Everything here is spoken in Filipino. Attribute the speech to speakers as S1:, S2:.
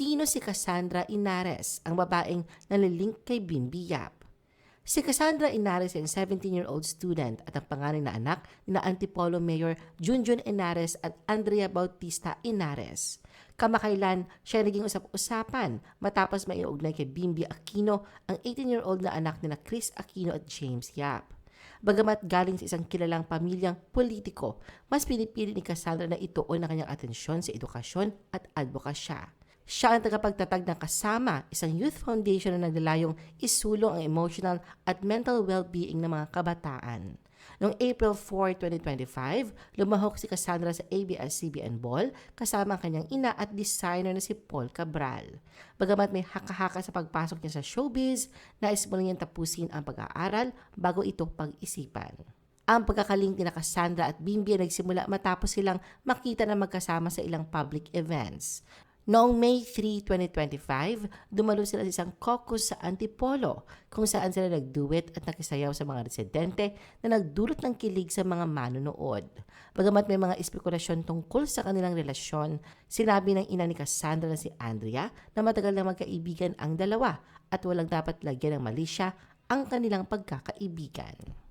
S1: Sino si Cassandra Inares, ang babaeng nalilink kay Bimbi Yap? Si Cassandra Inares ay 17-year-old student at ang panganay na anak ni na Antipolo Mayor Junjun Inares at Andrea Bautista Inares. Kamakailan, siya naging usap-usapan matapos maiugnay kay Bimbi Aquino ang 18-year-old na anak ni na Chris Aquino at James Yap. Bagamat galing sa isang kilalang pamilyang politiko, mas pinipili ni Cassandra na ituon ang kanyang atensyon sa edukasyon at advokasya. Siya ang tagapagtatag ng kasama isang youth foundation na naglalayong isulong ang emotional at mental well-being ng mga kabataan. Noong April 4, 2025, lumahok si Cassandra sa ABS-CBN Ball kasama ang kanyang ina at designer na si Paul Cabral. Bagamat may haka-haka sa pagpasok niya sa showbiz, nais mo niyang tapusin ang pag-aaral bago ito pag-isipan. Ang pagkakaling ni Cassandra at Bimbi ay nagsimula matapos silang makita na magkasama sa ilang public events. Noong May 3, 2025, dumalo sila sa isang caucus sa Antipolo kung saan sila nagduet at nakisayaw sa mga residente na nagdulot ng kilig sa mga manonood. Bagamat may mga espekulasyon tungkol sa kanilang relasyon, sinabi ng ina ni Cassandra na si Andrea na matagal na magkaibigan ang dalawa at walang dapat lagyan ng mali siya ang kanilang pagkakaibigan.